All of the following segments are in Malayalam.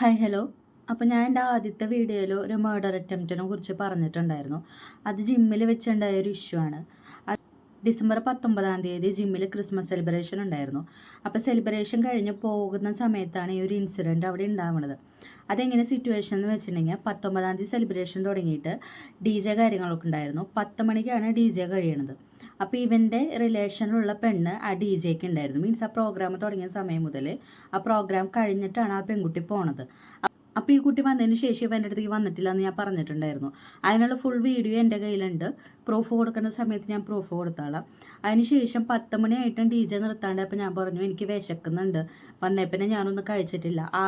Hi hello. അപ്പോൾ ഞാൻ എന്റെ ആദ്യത്തെ വീഡിയോയിൽ ഒരു മർഡർ അറ്റംപ്റ്റിനെ കുറിച്ച് പറഞ്ഞിട്ടുണ്ടായിരുന്നു. അത് ജിമ്മിൽ വെച്ചുണ്ടായ ഒരു ഇഷ്യൂ ആണ്. ഡിസംബർ പത്തൊമ്പതാം തീയതി ജിമ്മിൽ ക്രിസ്മസ് സെലിബ്രേഷൻ ഉണ്ടായിരുന്നു. അപ്പോൾ സെലിബ്രേഷൻ കഴിഞ്ഞ് പോകുന്ന സമയത്താണ് ഈ ഒരു ഇൻസിഡന്റ് അവിടെ ഉണ്ടാവുന്നത്. അതെങ്ങനെ സിറ്റുവേഷൻ എന്ന് വെച്ചിട്ടുണ്ടെങ്കിൽ പത്തൊമ്പതാം തീയതി സെലിബ്രേഷൻ തുടങ്ങിയിട്ട് ഡി ജെ കാര്യങ്ങളൊക്കെ ഉണ്ടായിരുന്നു. പത്ത് മണിക്കാണ് ഡി ജെ കഴിയണത്. അപ്പോൾ ഇവന്റെ റിലേഷനിലുള്ള പെണ്ണ് ആ ഡി ജെക്ക് ഉണ്ടായിരുന്നു മീൻസ് ആ പ്രോഗ്രാം തുടങ്ങിയ സമയം മുതൽ ആ പ്രോഗ്രാം കഴിഞ്ഞിട്ടാണ് ആ പെൺകുട്ടി പോണത്. അപ്പോൾ ഈ കുട്ടി വന്നതിന് ശേഷം ഇവന്റെ അടുത്തേക്ക് വന്നിട്ടില്ല എന്ന് ഞാൻ പറഞ്ഞിട്ടുണ്ടായിരുന്നു. അതിനുള്ള ഫുൾ വീഡിയോ എന്റെ കയ്യിലുണ്ട്. പ്രൂഫ് കൊടുക്കുന്ന സമയത്ത് ഞാൻ പ്രൂഫ് കൊടുത്താളാം. അതിനുശേഷം പത്ത് മണിയായിട്ടും ഡി ജെ നിർത്താണ്ട് അപ്പം ഞാൻ പറഞ്ഞു എനിക്ക് വിശക്കുന്നുണ്ട്. വന്നേ പിന്നെ ഞാനൊന്നും കഴിച്ചിട്ടില്ല. ആ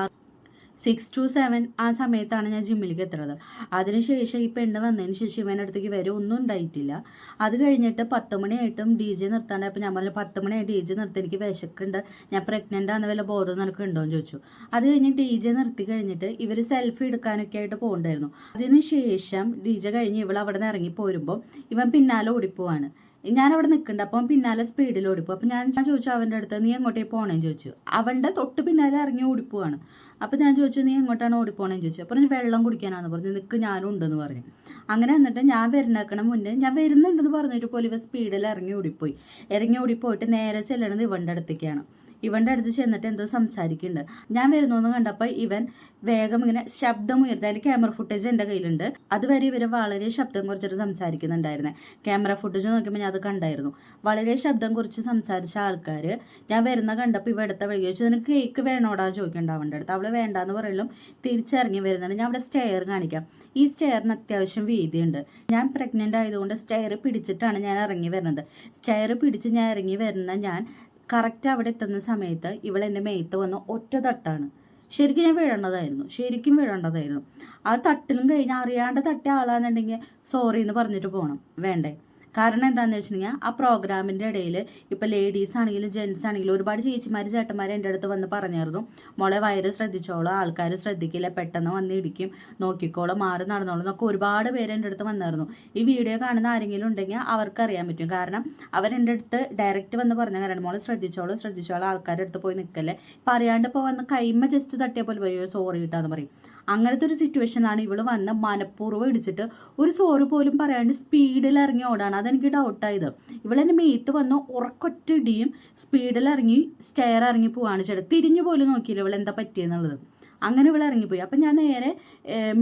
സിക്സ് ടു സെവൻ ആ സമയത്താണ് ഞാൻ ജിമ്മിലേക്ക് എത്തുന്നത്. അതിനുശേഷം ഈ പെണ്ണ് വന്നതിന് ശേഷം ഇവന്റെ അടുത്തേക്ക് വരെ ഒന്നും ഉണ്ടായിട്ടില്ല. അത് കഴിഞ്ഞിട്ട് പത്ത് മണിയായിട്ടും ഡി ജെ നിർത്താണ്ട്. അപ്പോൾ ഞാൻ പറഞ്ഞു പത്ത് മണിയായി ഡി ജെ നിർത്തി എനിക്ക് വിശക്കുണ്ട്. ഞാൻ പ്രഗ്നന്റ് ആണെന്ന് വല്ല ബോധം നിനക്ക് ഉണ്ടോ? എന്ന് ചോദിച്ചു. അത് കഴിഞ്ഞ് ഡി ജെ നിർത്തി കഴിഞ്ഞിട്ട് ഇവർ സെൽഫി എടുക്കാനൊക്കെ ആയിട്ട് പോകണ്ടായിരുന്നു. അതിനുശേഷം ഡി ജെ കഴിഞ്ഞ് ഇവൾ അവിടെ നിന്ന് ഇറങ്ങി പോരുമ്പോൾ ഇവൻ പിന്നാലെ ഓടിപ്പോവാണ്. ഞാൻ അവിടെ നിൽക്കുന്നുണ്ട്. അപ്പം പിന്നാലെ സ്പീഡിൽ ഓടിപ്പോ അപ്പം ഞാൻ ചോദിച്ചു അവന്റെ അടുത്ത് നീ എങ്ങോട്ടേ പോണേന്ന്? ചോദിച്ചു. അവന്റെ തൊട്ട് പിന്നാലെ ഇറങ്ങി ഓടിപ്പോവാണ്. അപ്പം ഞാൻ ചോദിച്ചു നീ എങ്ങോട്ടാണ് ഓടിപ്പോണെന്ന്? ചോദിച്ചു. അപ്പം വെള്ളം കുടിക്കാനാന്ന് പറഞ്ഞു. നിൽക്ക് ഞാനും ഉണ്ടെന്ന് പറഞ്ഞു. അങ്ങനെ എന്നിട്ട് ഞാൻ വരുന്നേക്കണം മുന്നേ ഞാൻ വരുന്നുണ്ടെന്ന് പറഞ്ഞിട്ട് പോലും ഇവ സ്പീഡിൽ ഇറങ്ങി ഓടിപ്പോയി. ഇറങ്ങി ഓടിപ്പോയിട്ട് നേരെ ചെല്ലണത് ഇവന്റെ അടുത്തേക്കാണ്. ഇവന്റെ അടുത്ത് ചെന്നിട്ട് എന്തോ സംസാരിക്കുന്നുണ്ട്. ഞാൻ വരുന്നു കണ്ടപ്പോൾ ഇവൻ വേഗം ഇങ്ങനെ ശബ്ദം ഉയർത്തി അതിന്റെ ക്യാമറ ഫുട്ടേജ് എന്റെ കയ്യിലുണ്ട്. അതുവരെ ഇവർ വളരെ ശബ്ദം കുറച്ചിട്ട് സംസാരിക്കുന്നുണ്ടായിരുന്നേ. ക്യാമറ ഫുട്ടേജ് നോക്കിയപ്പോൾ ഞാൻ അത് കണ്ടായിരുന്നു. വളരെ ശബ്ദം കുറച്ച് സംസാരിച്ച ആൾക്കാർ ഞാൻ വരുന്ന കണ്ടപ്പോൾ ഇവിടുത്തെ വഴി ചോദിച്ചു നിനക്ക് കേക്ക് വേണോടാ? ചോദിക്കേണ്ട അവന്റെ അടുത്ത്. അവൾ വേണ്ടാന്ന് പറയലും തിരിച്ചിറങ്ങി വരുന്നുണ്ട്. ഞാൻ അവിടെ സ്റ്റെയർ കാണിക്കാം. ഈ സ്റ്റെയറിന് അത്യാവശ്യം വീതിയുണ്ട്. ഞാൻ പ്രഗ്നന്റ് ആയതുകൊണ്ട് സ്റ്റെയർ പിടിച്ചിട്ടാണ് ഞാൻ ഇറങ്ങി വരുന്നത്. സ്റ്റെയർ പിടിച്ച് ഞാൻ ഇറങ്ങി വരുന്ന ഞാൻ കറക്റ്റ് അവിടെ എത്തുന്ന സമയത്ത് ഇവൾ എന്റെ മേത്ത് വന്ന് ഒറ്റ തട്ടാണ്. ശരിക്കും ഞാൻ വീഴേണ്ടതായിരുന്നു. ശരിക്കും വീഴേണ്ടതായിരുന്നു. ആ തട്ടിലും കഴിഞ്ഞ് അറിയാണ്ട് തട്ടിയ ആളാണെന്നുണ്ടെങ്കിൽ സോറി എന്ന് പറഞ്ഞിട്ട് പോകണം വേണ്ടേ? കാരണം എന്താണെന്ന് വെച്ചിട്ടുണ്ടെങ്കിൽ ആ പ്രോഗ്രാമിന്റെ ഇടയിൽ ഇപ്പോൾ ലേഡീസ് ആണെങ്കിലും ജെൻസ് ആണെങ്കിലും ഒരുപാട് ചേച്ചിമാർ ചേട്ടന്മാർ എന്റെ അടുത്ത് വന്ന് പറഞ്ഞായിരുന്നു. മോളെ വയറ് ശ്രദ്ധിച്ചോളൂ. ആൾക്കാർ ശ്രദ്ധിക്കില്ല. പെട്ടെന്ന് വന്ന് ഇടിക്കും. നോക്കിക്കോളൂ. മാറി നടന്നോളൂ എന്നൊക്കെ ഒരുപാട് പേര് എന്റെ അടുത്ത് വന്നായിരുന്നു. ഈ വീഡിയോ കാണുന്ന ആരെങ്കിലും ഉണ്ടെങ്കിൽ അവർക്കറിയാൻ പറ്റും. കാരണം അവരെന്റെ അടുത്ത് ഡയറക്റ്റ് വന്ന് പറഞ്ഞ കാരണം മോളെ ശ്രദ്ധിച്ചോളൂ ശ്രദ്ധിച്ചോളൂ. ആൾക്കാരുടെ അടുത്ത് പോയി നിൽക്കല്ലേ ഇപ്പം അറിയാണ്ട് ഇപ്പോൾ വന്ന് കൈമ ജസ്റ്റ് തട്ടിയ പോലെ പറയും സോറി കിട്ടാന്ന് പറയും. അങ്ങനത്തെ ഒരു സിറ്റുവേഷനിലാണ് ഇവൾ വന്ന് മനഃപൂർവം ഇടിച്ചിട്ട് ഒരു സോറ് പോലും പറയാണ്ട് സ്പീഡിൽ ഇറങ്ങി ഓടാണ്. അതെനിക്ക് ഡൗട്ടായത് ഇവളെന്നെ മേത്ത് വന്ന് ഉറക്കൊറ്റ ഇടിയും സ്പീഡിൽ ഇറങ്ങി സ്റ്റെയർ ഇറങ്ങി പോവാണ് ചേട്ടാ തിരിഞ്ഞു പോലും നോക്കിയില്ല ഇവൾ എന്താ പറ്റിയെന്നുള്ളത്. അങ്ങനെ ഇവൾ ഇറങ്ങിപ്പോയി. അപ്പം ഞാൻ നേരെ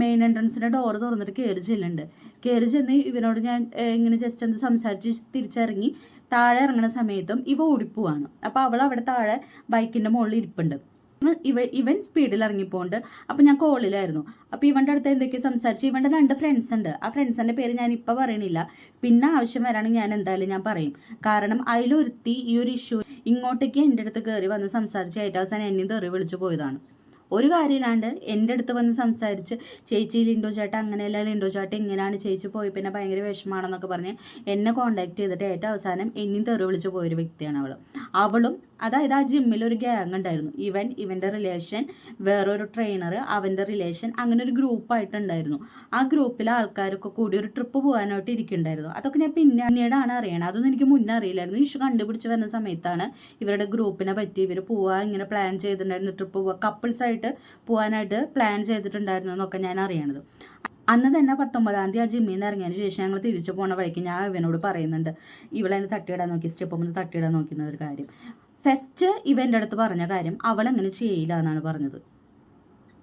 മെയിൻ എൻട്രൻസിന്റെ ഡോറ് തുറന്നിട്ട് കയറി ചെല്ലുന്നുണ്ട്. കയറി ചെന്ന് ഇവനോട് ഞാൻ ഇങ്ങനെ ജസ്റ്റ് ഒന്ന് സംസാരിച്ച് തിരിച്ചിറങ്ങി താഴെ ഇറങ്ങുന്ന സമയത്തും ഇവ ഓടിപ്പോവാണ്. അപ്പോൾ അവൾ അവിടെ താഴെ ബൈക്കിന്റെ മുകളിൽ ഇരിപ്പുണ്ട്. ഇവ ഇവൻ സ്പീഡിൽ ഇറങ്ങിപ്പോണ്ട്. അപ്പം ഞാൻ കോളിലായിരുന്നു അപ്പോൾ ഇവന്റെ അടുത്ത് എന്തൊക്കെയോ സംസാരിച്ച് ഇവന്റെ രണ്ട് ഫ്രണ്ട്സ് ഉണ്ട്. ആ ഫ്രണ്ട്സിന്റെ പേര് ഞാൻ ഇപ്പോൾ പറയണില്ല. പിന്നെ ആവശ്യം വരാണെങ്കിൽ ഞാൻ എന്തായാലും ഞാൻ പറയും. കാരണം അതിലൊരുത്തി ഈ ഒരു ഇഷ്യൂ ഇങ്ങോട്ടേക്ക് എന്റെ അടുത്ത് കയറി വന്ന് സംസാരിച്ച് ഏറ്റവും അവസാനം എന്നെയും തെറി വിളിച്ചു പോയതാണ്. ഒരു കാര്യമില്ലാണ്ട് എന്റെ അടുത്ത് വന്ന് സംസാരിച്ച് ചേച്ചി ലിൻഡോ ചേട്ടൻ അങ്ങനെയല്ല ലിൻഡോ ചേട്ടൻ ഇങ്ങനെയാണ് ചേച്ചി പോയി പിന്നെ ഭയങ്കര വിഷമാണെന്നൊക്കെ പറഞ്ഞ് എന്നെ കോണ്ടാക്ട് ചെയ്തിട്ട് ഏറ്റവും അവസാനം എന്നെയും തെറി വിളിച്ച് പോയൊരു വ്യക്തിയാണ് അവൾ അവളും അതായത് ആ ജിമ്മിൽ ഒരു ഗ്യാങ് ഉണ്ടായിരുന്നു. ഇവൻ ഇവന്റെ റിലേഷൻ വേറൊരു ട്രെയിനർ അവന്റെ റിലേഷൻ അങ്ങനെ ഒരു ഗ്രൂപ്പായിട്ടുണ്ടായിരുന്നു ആ ഗ്രൂപ്പിലെ ആൾക്കാരൊക്കെ കൂടി ഒരു ട്രിപ്പ് പോകാനായിട്ട് ഇരിക്കുന്നുണ്ടായിരുന്നു. അതൊക്കെ ഞാൻ പിന്നീടാണ് അറിയണത്. അതൊന്നും എനിക്ക് മുന്നേ അറിയില്ലായിരുന്നു. ഇഷ്യൂ കണ്ടുപിടിച്ച് വരുന്ന സമയത്താണ് ഇവരുടെ ഗ്രൂപ്പിനെ പറ്റി ഇവർ പോവാ ഇങ്ങനെ പ്ലാൻ ചെയ്തിട്ടുണ്ടായിരുന്നു ട്രിപ്പ് പോവുക കപ്പിൾസായിട്ട് പോകാനായിട്ട് പ്ലാൻ ചെയ്തിട്ടുണ്ടായിരുന്നു എന്നൊക്കെ ഞാൻ അറിയണത്. അന്ന് തന്നെ പത്തൊമ്പതാം തീയതി ആ ജിമ്മിൽ നിന്ന് ഇറങ്ങിയതിന് ശേഷം ഞങ്ങൾ തിരിച്ചു പോണ വഴിക്ക് ഞാൻ ഇവനോട് പറയുന്നുണ്ട്. ഇവളെന്നെ തട്ടിയിടാൻ നോക്കി സ്റ്റെപ്പ് ഒന്ന് തട്ടിയിടാൻ നോക്കുന്ന ഒരു കാര്യം. ഫസ്റ്റ് ഇവന്റെ അടുത്ത് പറഞ്ഞ കാര്യം അവൾ അങ്ങനെ ചെയ്യില്ല എന്നാണ് പറഞ്ഞത്.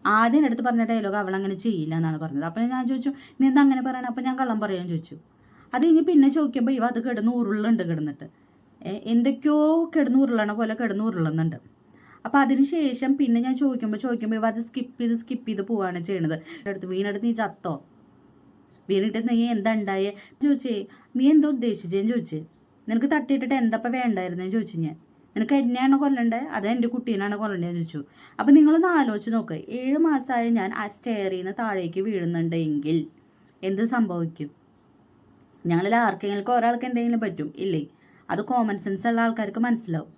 ആദ്യം അടുത്ത് പറഞ്ഞ ഡയലോഗ് അവൾ അങ്ങനെ ചെയ്യില്ല എന്നാണ് പറഞ്ഞത്. അപ്പം ഞാൻ ചോദിച്ചു നീ എന്താ അങ്ങനെ പറയണം? അപ്പം ഞാൻ കള്ളം പറയാൻ ചോദിച്ചു. അത് കഴിഞ്ഞ് പിന്നെ ചോദിക്കുമ്പോൾ ഇവ അത് കിടന്ന് ഉരുളുണ്ട് കിടന്നിട്ട്. എന്തൊക്കെയോ കിടന്ന് ഉരുളണ പോലെ കിടന്ന് ഉരുളുന്നുണ്ട്. അപ്പോൾ അതിന് ശേഷം പിന്നെ ഞാൻ ചോദിക്കുമ്പോൾ ചോദിക്കുമ്പോൾ ഇവ അത് സ്കിപ്പ് ചെയ്ത് സ്കിപ്പ് ചെയ്ത് പോവാണ് ചെയ്യണത്. അടുത്ത് വീണെടുത്ത് നീ ചത്തോ? വീണിട്ട് നീ എന്താ ഉണ്ടായേ ചോദിച്ചേ നീ എന്താ ഉദ്ദേശിച്ചേന്ന് ചോദിച്ചേ നിനക്ക് തട്ടിയിട്ടിട്ട് എന്തപ്പം വേണ്ടായിരുന്നേന്ന് ചോദിച്ചു ഞാൻ. നിനക്ക് എന്നെയാണ് കൊല്ലണ്ടേ? അത് എന്റെ കുട്ടീനാണ് കൊല്ലണ്ടേന്ന് ചോദിച്ചു. അപ്പം നിങ്ങളൊന്ന് ആലോചിച്ച് നോക്ക്. ഏഴ് മാസമായി ഞാൻ ആ സ്റ്റെയറിൽ നിന്ന് താഴേക്ക് വീഴുന്നുണ്ടെങ്കിൽ എന്ത് സംഭവിക്കും? ഞങ്ങളിൽ ആർക്കെങ്കിലും ഒരാൾക്ക് എന്തെങ്കിലും പറ്റും? ഇല്ലേ? അത് കോമൺ സെൻസ് ഉള്ള ആൾക്കാർക്ക് മനസ്സിലാവും.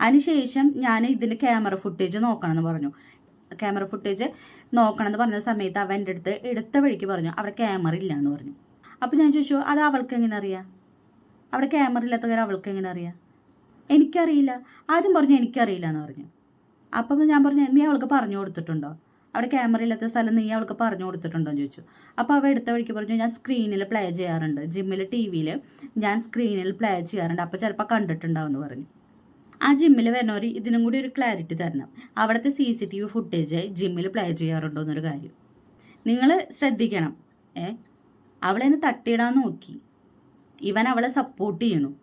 അതിനുശേഷം ഞാൻ ഇതിന്റെ ക്യാമറ ഫുട്ടേജ് നോക്കണം എന്ന് പറഞ്ഞു. ക്യാമറ ഫുട്ടേജ് നോക്കണം എന്ന് പറഞ്ഞ സമയത്ത് അവൻ എന്റെ അടുത്ത് എടുത്ത വഴിക്ക് പറഞ്ഞു അവിടെ ക്യാമറ ഇല്ല എന്ന് പറഞ്ഞു. അപ്പോൾ ഞാൻ ചോദിച്ചു അത് അവൾക്ക് എങ്ങനെ അറിയാം? അവിടെ ക്യാമറ ഇല്ലാത്ത കാര്യം അവൾക്ക് എങ്ങനെ അറിയാം? എനിക്കറിയില്ല. ആദ്യം പറഞ്ഞു എനിക്കറിയില്ല എന്ന് പറഞ്ഞു. അപ്പം ഞാൻ പറഞ്ഞു നീ അവൾക്ക് പറഞ്ഞു കൊടുത്തിട്ടുണ്ടോ? അവിടെ ക്യാമറ ഇല്ലാത്ത സ്ഥലം നീ അവൾക്ക് പറഞ്ഞു കൊടുത്തിട്ടുണ്ടോ? എന്ന് ചോദിച്ചു. അപ്പോൾ അവ എടുത്ത വഴിക്ക് പറഞ്ഞു ഞാൻ സ്ക്രീനിൽ പ്ലേ ചെയ്യാറുണ്ട്. ജിമ്മിൽ ടി വിയിൽ ഞാൻ സ്ക്രീനിൽ പ്ലേ ചെയ്യാറുണ്ട്. അപ്പോൾ ചിലപ്പോൾ കണ്ടിട്ടുണ്ടാവും എന്ന് പറഞ്ഞു. ആ ജിമ്മിൽ വരുന്നവർ ഇതിനും കൂടി ഒരു ക്ലാരിറ്റി തരണം. അവിടുത്തെ C C T V footage ജിമ്മിൽ പ്ലേ ചെയ്യാറുണ്ടോ എന്നൊരു കാര്യം. നിങ്ങൾ ശ്രദ്ധിക്കണം. ഏ? അവളെന്നെ തട്ടിയിടാൻ നോക്കി. ഇവൻ അവളെ സപ്പോർട്ട് ചെയ്യണു.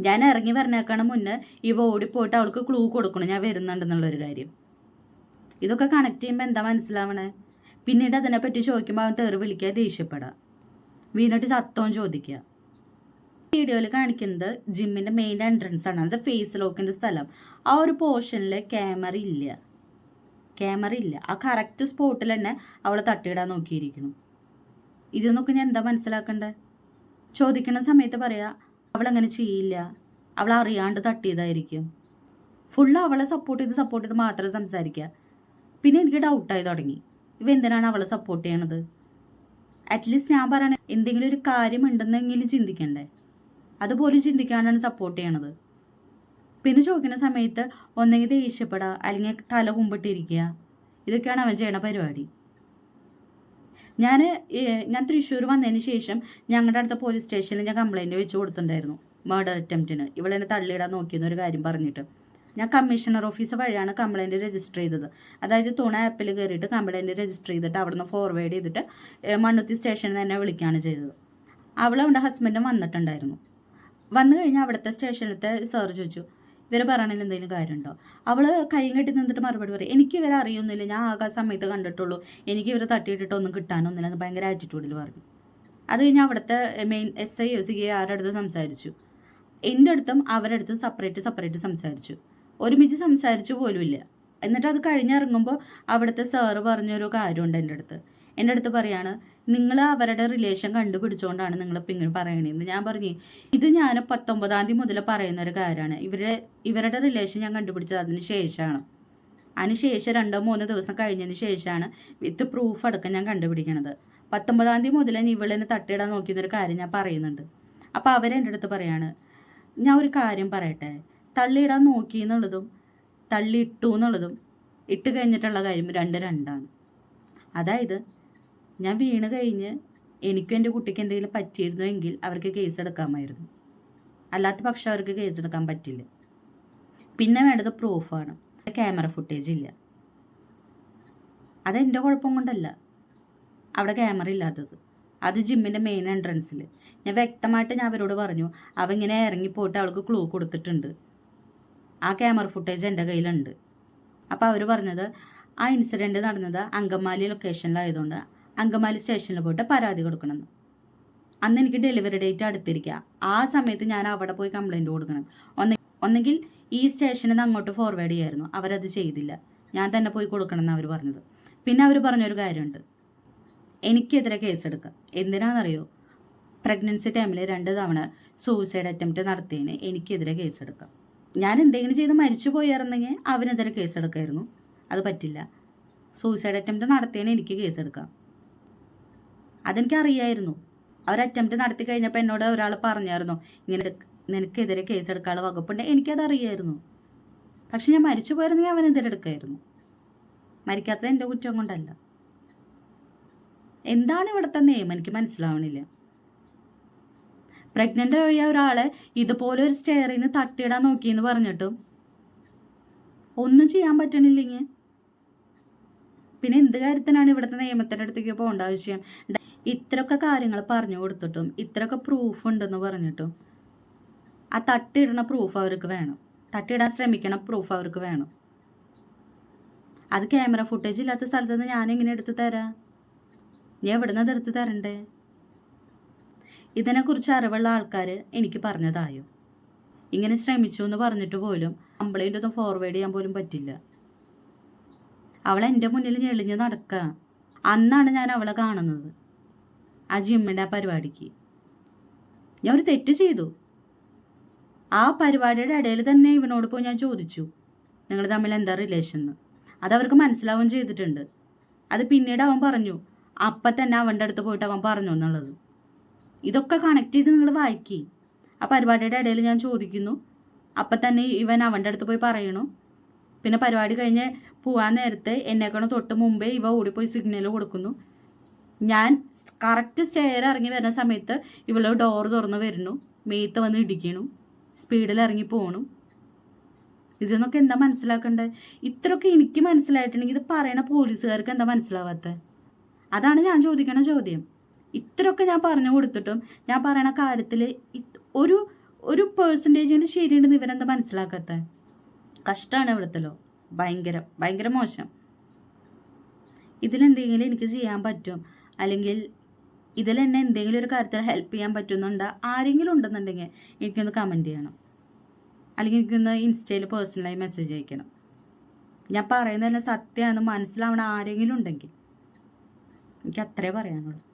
ഞാൻ ഇറങ്ങി വരണേക്കാണ് മുന്നേ ഇവ ഓടിപ്പോയിട്ട് അവൾക്ക് ക്ലൂ കൊടുക്കണം. ഞാൻ വരുന്നുണ്ടെന്നുള്ളൊരു കാര്യം. ഇതൊക്കെ കണക്ട് ചെയ്യുമ്പോൾ എന്താ മനസ്സിലാവണേ? പിന്നീട് അതിനെപ്പറ്റി ചോദിക്കുമ്പോൾ അവൻ തെറി വിളിക്കുക ദേഷ്യപ്പെടാം. വീണിട്ട് ചത്തോൻ ചോദിക്കുക വീഡിയോയിൽ കാണിക്കുന്നത് ജിമ്മിന്റെ മെയിൻ എൻട്രൻസ് ആണ്. അത് ഫേസ് ലോക്കിന്റെ സ്ഥലം. ആ ഒരു പോർഷനിൽ ക്യാമറ ഇല്ല. ക്യാമറ ഇല്ല. ആ കറക്റ്റ് സ്പോട്ടിൽ തന്നെ അവളെ തട്ടിയിടാൻ നോക്കിയിരിക്കുന്നു. നോക്കി ഞാൻ എന്താ മനസ്സിലാക്കണ്ടേ? ചോദിക്കുന്ന സമയത്ത് പറയാ അവളങ്ങനെ ചെയ്യില്ല. അവൾ അറിയാണ്ട് തട്ടിയതായിരിക്കും. ഫുള്ള് അവളെ സപ്പോർട്ട് ചെയ്ത് സപ്പോർട്ട് ചെയ്ത് മാത്രം സംസാരിക്കുക പിന്നെ എനിക്ക് ഡൗട്ടായി തുടങ്ങി. ഇവ എന്തിനാണ് അവളെ സപ്പോർട്ട് ചെയ്യണത്? അറ്റ്ലീസ്റ്റ് ഞാൻ പറയണ എന്തെങ്കിലും ഒരു കാര്യം ഉണ്ടെന്നെങ്കിലും ചിന്തിക്കണ്ടേ? അതുപോലും ചിന്തിക്കാനാണ് സപ്പോർട്ട് ചെയ്യണത്. പിന്നെ ചോദിക്കുന്ന സമയത്ത് ഒന്നെങ്കിൽ ദേഷ്യപ്പെടുക അല്ലെങ്കിൽ തല കുമ്പിട്ടിരിക്കുക. ഇതൊക്കെയാണ് അവൻ ചെയ്യണ പരിപാടി. ഞാൻ ഞാൻ തൃശ്ശൂർ വന്നതിന് ശേഷം ഞങ്ങളുടെ അടുത്ത പോലീസ് സ്റ്റേഷനിൽ ഞാൻ കംപ്ലൈന്റ് വെച്ച് കൊടുത്തിട്ടുണ്ടായിരുന്നു. മർഡർ അറ്റംപ്റ്റിന് ഇവളെന്നെ തള്ളിയിടാൻ നോക്കിയെന്നൊരു കാര്യം പറഞ്ഞിട്ട്. ഞാൻ കമ്മീഷണർ ഓഫീസ് വഴിയാണ് കംപ്ലൈന്റ് രജിസ്റ്റർ ചെയ്തത്. അതായത് തുണ ആപ്പിൽ കയറിയിട്ട് കംപ്ലൈന്റ് രജിസ്റ്റർ ചെയ്തിട്ട് അവിടുന്ന് ഫോർവേഡ് ചെയ്തിട്ട് മണ്ണുത്തി സ്റ്റേഷനിൽ തന്നെ വിളിക്കുകയാണ് ചെയ്തത്. അവളവിടെ ഹസ്ബൻഡും വന്നിട്ടുണ്ടായിരുന്നു. വന്നു കഴിഞ്ഞാൽ അവിടുത്തെ സ്റ്റേഷനിലത്തെ സാർ ചോദിച്ചു ഇവർ പറയണതിൽ എന്തെങ്കിലും കാര്യമുണ്ടോ? അവൾ കൈ കെട്ടി നിന്നിട്ട് മറുപടി പറയും എനിക്ക് ഇവരെ അറിയൊന്നുമില്ല ഞാൻ ആ സമയത്ത് കണ്ടിട്ടുള്ളൂ എനിക്ക് ഇവരെ തട്ടിയിട്ടിട്ട് ഒന്നും കിട്ടാനൊന്നുമില്ല എന്ന് ഭയങ്കര ആറ്റിറ്റ്യൂഡിൽ പറഞ്ഞു. അത് കഴിഞ്ഞ് അവിടുത്തെ main S I C K ആരുടെ അടുത്ത് സംസാരിച്ചു. എന്റെ അടുത്തും അവരുടെ അടുത്തും സെപ്പറേറ്റ് സെപ്പറേറ്റ് സംസാരിച്ചു. ഒരുമിച്ച് സംസാരിച്ചു പോലുമില്ല എന്നിട്ട് അത് കഴിഞ്ഞിറങ്ങുമ്പോൾ അവിടുത്തെ സാറ് പറഞ്ഞൊരു കാര്യമുണ്ട് എന്റെ അടുത്ത്. എന്റെ അടുത്ത് പറയാണ് നിങ്ങൾ അവരുടെ റിലേഷൻ കണ്ടുപിടിച്ചുകൊണ്ടാണ് നിങ്ങളിപ്പോൾ ഇങ്ങനെ പറയണതെന്ന് ഞാൻ പറഞ്ഞു ഇത് ഞാൻ പത്തൊമ്പതാം തീയതി മുതൽ പറയുന്ന ഒരു കാര്യമാണ്. ഇവരുടെ ഇവരുടെ റിലേഷൻ ഞാൻ കണ്ടുപിടിച്ചത് അതിന് ശേഷമാണ് അതിന് ശേഷം രണ്ടോ മൂന്നോ ദിവസം കഴിഞ്ഞതിന് ശേഷമാണ് വിത്ത് പ്രൂഫ് അടക്കം ഞാൻ കണ്ടുപിടിക്കണത്. പത്തൊമ്പതാം തീയതി മുതൽ ഇവളെന്നെ തട്ടിയിടാൻ നോക്കിയെന്നൊരു കാര്യം ഞാൻ പറയുന്നുണ്ട്. അപ്പോൾ അവരെന്റെ അടുത്ത് പറയാണ് ഞാൻ ഒരു കാര്യം പറയട്ടെ. തള്ളിയിടാൻ നോക്കി എന്നുള്ളതും തള്ളിയിട്ടു എന്നുള്ളതും ഇട്ട് കഴിഞ്ഞിട്ടുള്ള കാര്യം രണ്ട് രണ്ടാണ്. അതായത് ഞാൻ വീണ് കഴിഞ്ഞ് എനിക്കും എന്റെ കുട്ടിക്ക് എന്തെങ്കിലും പറ്റിയിരുന്നു എങ്കിൽ അവർക്ക് കേസ് എടുക്കാമായിരുന്നു. അല്ലാത്ത പക്ഷം അവർക്ക് കേസ് എടുക്കാൻ പറ്റില്ല. പിന്നെ വേണ്ടത് പ്രൂഫാണ് ക്യാമറ ഫുട്ടേജ് ഇല്ല. അതെന്റെ കുഴപ്പം കൊണ്ടല്ല. അവിടെ ക്യാമറ ഇല്ലാത്തത്. അത് ജിമ്മിന്റെ മെയിൻ എൻട്രൻസിൽ ഞാൻ വ്യക്തമായിട്ട് ഞാൻ അവരോട് പറഞ്ഞു അവ ഇങ്ങനെ ഇറങ്ങിപ്പോയിട്ട് അവൾക്ക് ക്ലൂ കൊടുത്തിട്ടുണ്ട്. ആ ക്യാമറ ഫുട്ടേജ് എന്റെ കയ്യിലുണ്ട്. അപ്പോൾ അവർ പറഞ്ഞത് ആ ഇൻസിഡന്റ് നടന്നത് അങ്കമാലി ലൊക്കേഷനിലായതുകൊണ്ട് അങ്കമാലി സ്റ്റേഷനിൽ പോയിട്ട് പരാതി കൊടുക്കണമെന്ന് അന്ന് എനിക്ക് ഡെലിവറി ഡേറ്റ് അടുത്തിരിക്കുക ആ സമയത്ത് ഞാൻ അവിടെ പോയി കംപ്ലൈന്റ് കൊടുക്കണം. ഒന്ന് ഒന്നെങ്കിൽ ഈ സ്റ്റേഷനിൽ നിന്ന് അങ്ങോട്ട് ഫോർവേഡ് ചെയ്യായിരുന്നു. അവരത് ചെയ്തില്ല. ഞാൻ തന്നെ പോയി കൊടുക്കണം എന്ന് അവർ പറഞ്ഞത്. പിന്നെ അവർ പറഞ്ഞൊരു കാര്യമുണ്ട്. എനിക്കെതിരെ കേസെടുക്കാം എന്തിനാണെന്നറിയോ പ്രഗ്നൻസി ടൈമിൽ രണ്ട് തവണ സൂയിസൈഡ് അറ്റംപ്റ്റ് നടത്തിയതിന് എനിക്കെതിരെ കേസെടുക്കാം ഞാൻ എന്തെങ്കിലും ചെയ്ത് മരിച്ചു പോയായിരുന്നെങ്കിൽ അവനെതിരെ കേസെടുക്കായിരുന്നു അത് പറ്റില്ല. സൂയിസൈഡ് അറ്റംപ്റ്റ് നടത്തിയതിന് എനിക്ക് കേസെടുക്കാം അതെനിക്ക് അറിയായിരുന്നു അവർ അറ്റംപ്റ്റ് നടത്തി കഴിഞ്ഞപ്പോൾ എന്നോട് ഒരാൾ പറഞ്ഞായിരുന്നു ഇങ്ങനെ നിനക്കെതിരെ കേസെടുക്കാനുള്ള വകുപ്പുണ്ട്. എനിക്കത് അറിയായിരുന്നു പക്ഷെ ഞാൻ മരിച്ചു പോയിരുന്നെങ്കിൽ അവനെതിരെ എടുക്കായിരുന്നു. മരിക്കാത്തത് എന്റെ കുറ്റം കൊണ്ടല്ല. എന്താണ് ഇവിടുത്തെ നിയമം? എനിക്ക് മനസ്സിലാവണില്ല. പ്രഗ്നന്റ് ആയ ഒരാളെ ഇതുപോലെ ഒരു സ്റ്റെയറിൽ നിന്ന് തട്ടിയിടാൻ നോക്കിയെന്ന് പറഞ്ഞിട്ടും ഒന്നും ചെയ്യാൻ പറ്റണില്ലെങ്കിൽ പിന്നെ എന്ത് കാര്യത്തിനാണ് ഇവിടുത്തെ നിയമത്തിന്റെ അടുത്തേക്ക് പോകേണ്ട ആവശ്യം? ഇത്രയൊക്കെ കാര്യങ്ങൾ പറഞ്ഞു കൊടുത്തിട്ടും ഇത്രയൊക്കെ പ്രൂഫ് ഉണ്ടെന്ന് പറഞ്ഞിട്ടും ആ തട്ടിയിടണ പ്രൂഫ് അവർക്ക് വേണം. തട്ടിയിടാൻ ശ്രമിക്കണ പ്രൂഫ് അവർക്ക് വേണം. അത് ക്യാമറ ഫുട്ടേജ് ഇല്ലാത്ത സ്ഥലത്ത് നിന്ന് ഞാൻ എങ്ങനെ എടുത്തു തരാം? ഞാൻ എവിടെ നിന്ന് എടുത്ത് തരണ്ടേ? ഇതിനെക്കുറിച്ച് അറിവുള്ള ആൾക്കാർ എനിക്ക് പറഞ്ഞതായോ. ഇങ്ങനെ ശ്രമിച്ചു എന്ന് പറഞ്ഞിട്ട് പോലും കംപ്ലൈന്റ് ഒന്നും ഫോർവേഡ് ചെയ്യാൻ പോലും പറ്റില്ല. അവൾ എന്റെ മുന്നിൽ ഞെളിഞ്ഞ് നടക്കുക അന്നാണ് ഞാൻ അവളെ കാണുന്നത്. ജിമ്മിന്റെ ആ പരിപാടിക്ക്. ഞാൻ ഒരു തെറ്റ് ചെയ്തു. ആ പരിപാടിയുടെ ഇടയിൽ തന്നെ ഇവനോട് പോയി ഞാൻ ചോദിച്ചു. നിങ്ങൾ തമ്മിൽ എന്താ റിലേഷൻ എന്ന് അത് അവർക്ക് മനസ്സിലാവുകയും ചെയ്തിട്ടുണ്ട്. അത് പിന്നീട് അവൻ പറഞ്ഞു അപ്പം തന്നെ അവന്റെ അടുത്ത് പോയിട്ട് അവൻ പറഞ്ഞു എന്നുള്ളത്. ഇതൊക്കെ കണക്ട് ചെയ്ത് നിങ്ങൾ വായിക്കി. ആ പരിപാടിയുടെ ഇടയിൽ ഞാൻ ചോദിക്കുന്നു അപ്പം തന്നെ ഇവൻ അവന്റെ അടുത്ത് പോയി പറയണു? പിന്നെ പരിപാടി കഴിഞ്ഞ് പോവാൻ നേരത്തെ എന്നെക്കണ തൊട്ട് മുമ്പേ ഇവ ഓടിപ്പോയി സിഗ്നൽ കൊടുക്കുന്നു. ഞാൻ കറക്റ്റ് സ്റ്റെയർ ഇറങ്ങി വരുന്ന സമയത്ത് ഇവൾ ഡോർ തുറന്ന് വരുന്നു. മേത്ത് വന്ന് ഇടിക്കണു. സ്പീഡിൽ ഇറങ്ങി പോണു. ഇതൊന്നൊക്കെ എന്താ മനസ്സിലാക്കണ്ടേ? ഇത്രയൊക്കെ എനിക്ക് മനസ്സിലായിട്ടുണ്ടെങ്കിൽ ഇത് പറയണ പോലീസുകാർക്ക് എന്താ മനസ്സിലാവാത്തത് അതാണ് ഞാൻ ചോദിക്കണ ചോദ്യം. ഇത്രയൊക്കെ ഞാൻ പറഞ്ഞു കൊടുത്തിട്ടും ഞാൻ പറയണ കാര്യത്തിൽ ഒരു ഒരു പേഴ്സന്റേജിന്റെ ശരിയുണ്ടെന്ന് ഇവരെന്താ മനസ്സിലാക്കാത്ത? കഷ്ടമാണ് ഇവിടുത്തല്ലോ ഭയങ്കര ഭയങ്കര മോശം. ഇതിലെന്തെങ്കിലും എനിക്ക് ചെയ്യാൻ പറ്റും? അല്ലെങ്കിൽ ഇതിൽ എന്നെ എന്തെങ്കിലും ഒരു കാര്യത്തിൽ ഹെൽപ്പ് ചെയ്യാൻ പറ്റുന്നുണ്ടോ? ആരെങ്കിലും ഉണ്ടെന്നുണ്ടെങ്കിൽ എനിക്കൊന്ന് കമന്റ് ചെയ്യണം. അല്ലെങ്കിൽ എനിക്കൊന്ന് ഇൻസ്റ്റയിൽ പേഴ്സണലായി മെസ്സേജ് അയക്കണം. ഞാൻ പറയുന്നതെല്ലാം സത്യമാണെന്ന് മനസ്സിലാവണ ആരെങ്കിലും ഉണ്ടെങ്കിൽ. എനിക്ക് അത്രേ പറയാനുള്ളൂ.